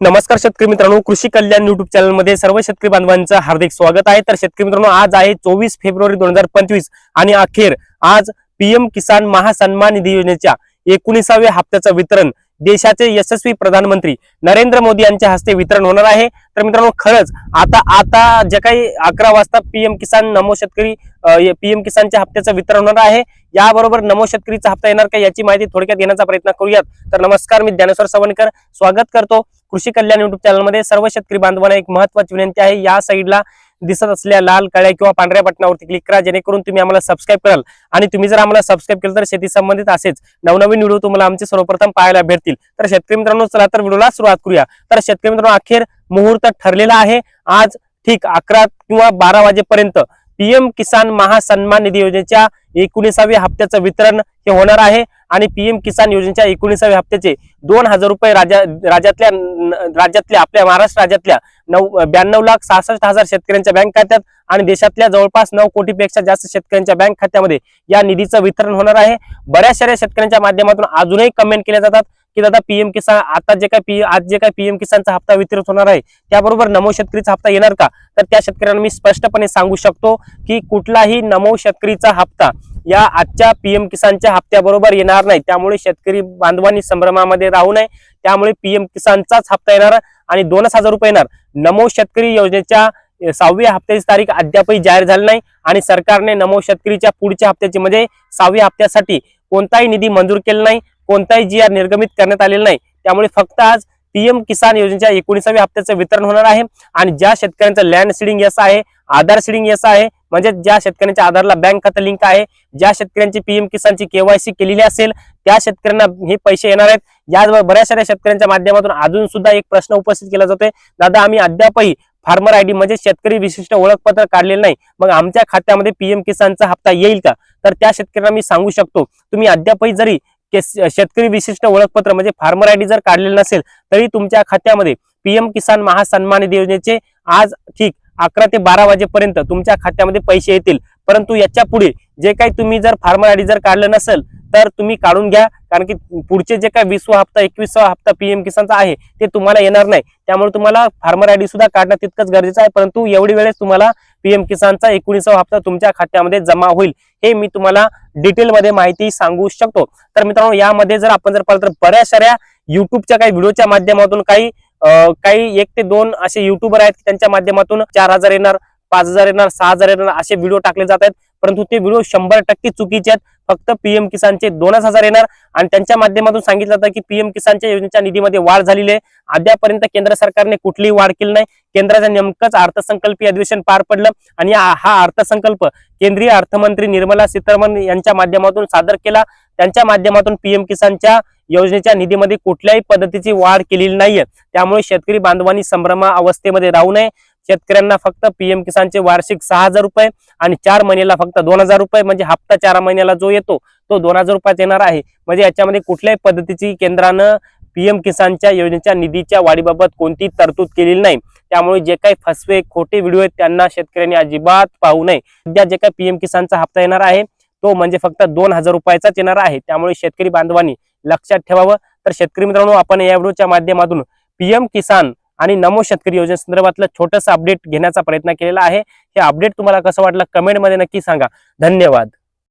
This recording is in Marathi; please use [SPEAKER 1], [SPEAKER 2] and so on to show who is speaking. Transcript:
[SPEAKER 1] नमस्कार शेतकरी मित्रांनो कृषी कल्याण युट्यूब चॅनलमध्ये सर्व शेतकरी बांधवांचं हार्दिक स्वागत आहे. तर शेतकरी मित्रांनो आज आहे चोवीस फेब्रुवारी दोन हजार पंचवीस आणि अखेर आज पीएम किसान महासन्मान निधी योजनेच्या एकोणीसाव्या हप्त्याचं वितरण देशाचे यशस्वी प्रधानमंत्री नरेंद्र मोदी यांच्या हस्ते वितरण होणार आहे. तर मित्रांनो खरंच आता आता जे काही अकरा वाजता पीएम किसान नमो शेतकरी पीएम किसानच्या हप्त्याचं वितरण होणार आहे. याबरोबर नमो शेतकरीचा हप्ता येणार का याची माहिती थोडक्यात घेण्याचा प्रयत्न करूयात. तर नमस्कार मी ज्ञानेश्वर सवणकर स्वागत करतो कृषी कल्याण युट्यूब चॅनलमध्ये सर्व शेतकरी बांधवांना एक महत्वाची विनंती आहे. या साईडला दिसत असलेल्या लाल कळ्या किंवा पांढऱ्या बटनावरती क्लिक करा जेणेकरून तुम्ही आम्हाला सबस्क्राईब कराल. आणि तुम्ही जर आम्हाला सबस्क्राईब केलं तर शेती संबंधित असेच नवनवीन व्हिडिओ तुम्हाला आमचे सर्वप्रथम पाहायला भेटतील. तर शेतकरी मित्रांनो चला तर व्हिडिओला सुरुवात करूया. तर शेतकरी मित्रांनो अखेर मुहूर्त ठरलेला आहे. आज ठीक अकरा किंवा बारा वाजेपर्यंत पीएम किसान महासन्मान निधी योजनेच्या एकोणीसाव्या हप्त्याचं वितरण हे होणार आहे. आणि पीएम किसान योजनेच्या एकोणीसाव्या हप्त्याचे दोन हजार रुपये राज्या राज्यातल्या राज्यातल्या आपल्या महाराष्ट्र राज्यातल्या नऊ ब्याण्णव लाख सहासष्ट हजार शेतकऱ्यांच्या बँक खात्यात आणि देशातल्या जवळपास नऊ कोटीपेक्षा जास्त शेतकऱ्यांच्या बँक खात्यामध्ये या निधीचं वितरण होणार आहे. बऱ्याच साऱ्या शेतकऱ्यांच्या माध्यमातून अजूनही कमेंट केल्या जातात की दादा पीएम किसान आता जे काय पी आज जे काय पीएम किसानचा हप्ता वितरित होणार आहे त्याबरोबर नमो शेतकरीचा हप्ता येणार का? तर त्या शेतकऱ्यांना मी स्पष्टपणे सांगू शकतो की कुठलाही नमो शेतकरीचा हप्ता या आजच्या पीएम किसानच्या हप्त्याबरोबर येणार नाही. त्यामुळे शेतकरी बांधवांनी संभ्रमामध्ये राहू नये. त्यामुळे पीएम किसानचाच हप्ता येणार आणि दोनच हजार रुपये येणार. नमो शेतकरी योजनेच्या सहाव्या हप्त्याची तारीख अद्यापही जाहीर झाली नाही आणि सरकारने नमो शेतकरीच्या पुढच्या हप्त्याची म्हणजे सहाव्या हप्त्यासाठी कोणताही निधी मंजूर केला नाही कोणताही जी आर निर्गमित करण्यात आलेला नाही. त्यामुळे फक्त आज पीएम किसान योजनेच्या एकोणीसाव्या हप्त्याचं वितरण होणार आहे आणि ज्या शेतकऱ्यांचं लँड सीडिंग यस आहे आधार सीडिंग यस आहे. म्हणजे ज्या शेतकऱ्यांच्या आधारला बँक खातं लिंक आहे ज्या शेतकऱ्यांची पीएम किसानची केवायसी केलेली असेल त्या शेतकऱ्यांना हे पैसे येणार आहेत. याचबरोबर बऱ्याच साऱ्या शेतकऱ्यांच्या माध्यमातून अजून सुद्धा एक प्रश्न उपस्थित केला जातोय. दादा आम्ही अद्यापही फार्मर आयडी म्हणजे शेतकरी विशिष्ट ओळखपत्र काढलेलं नाही. मग आमच्या खात्यामध्ये पीएम किसानचा हप्ता येईल का? तर त्या शेतकऱ्यांना मी सांगू शकतो. तुम्ही अद्यापही जरी शेतकरी विशिष्ट ओळखपत्र म्हणजे फार्मर आयडी जर काढलेलं नसेल तरी तुमच्या खात्यामध्ये पीएम किसान महासन्मान निधी योजनेचे आज ठीक अकरा ते बारा वाजेपर्यंत तुमच्या खात्यामध्ये पैसे येतील. परंतु याच्यापुढे जे काही तुम्ही जर फार्मर आयडी जर काढलं नसेल तर तुम्ही काढून घ्या. कारण की पुढचे जे काही वीसवा हप्ता एकवीसवा हप्ता पीएम किसानचा आहे ते तुम्हाला येणार नाही. त्यामुळे तुम्हाला फार्मर आयडी सुद्धा काढणं तितकंच गरजेचं आहे. परंतु एवढी वेळेस तुम्हाला पीएम किसानचा एकोणीसावा हप्ता तुमच्या खात्यामध्ये जमा होईल. हे मी तुम्हाला डिटेलमध्ये माहिती सांगू शकतो. तर मित्रांनो यामध्ये जर आपण जर पाहिलं तर बऱ्याच साऱ्या युट्यूबच्या काही व्हिडिओच्या माध्यमातून काही काही एक ते दोन असे युट्यूबर आहेत त्यांच्या माध्यमातून चार हजार येणार पाच हजार येणार सहा हजार येणार असे व्हिडिओ टाकले जात आहेत. परंतु ते व्हिडिओ शंभर टक्के चुकीचे आहेत. फक्त पीएम किसानचे दोनच हजार येणार. आणि त्यांच्या माध्यमातून सांगितलं जातं की पीएम किसानच्या योजनेच्या निधीमध्ये वाढ झालेली आहे. अद्यापर्यंत केंद्र सरकारने कुठलीही वाढ केली नाही. केंद्राचं नेमकंच अर्थसंकल्पीय अधिवेशन पार पडलं. आणि हा अर्थसंकल्प केंद्रीय अर्थमंत्री निर्मला सीतारामन यांच्या माध्यमातून सादर केला. त्यांच्या माध्यमातून पीएम किसानच्या योजनेच्या निधीमध्ये कुठल्याही पद्धतीची वाढ केलेली नाहीये. त्यामुळे शेतकरी बांधवांनी संभ्रमा अवस्थेमध्ये राहू नये. शेतकऱ्यांना फक्त पीएम किसानचे वार्षिक सहा हजार रुपये आणि चार महिन्याला फक्त दोन हजार रुपये म्हणजे हप्ता चार महिन्याला जो येतो तो दोन हजार रुपयात येणार आहे. म्हणजे याच्यामध्ये कुठल्याही पद्धतीची केंद्रानं पीएम किसानच्या योजनेच्या निधीच्या वाढीबाबत कोणती तरतूद केलेली नाही. त्यामुळे जे काही फसवे खोटे व्हिडिओ आहेत त्यांना शेतकऱ्यांनी अजिबात पाहू नये. सध्या जे काही पीएम किसानचा हप्ता येणार आहे तो म्हणजे फक्त दोन हजार रुपयाचाच येणार आहे. त्यामुळे शेतकरी बांधवांनी लक्षात ठेवावं. तर शेतकरी मित्रांनो आपण या व्हिडिओच्या माध्यमातून पीएम किसान आणि नमो शेतकरी योजनेसंदर्भातलं छोटंसं अपडेट घेण्याचा प्रयत्न केलेला आहे. हे अपडेट तुम्हाला कसं वाटलं कमेंटमध्ये नक्की सांगा. धन्यवाद.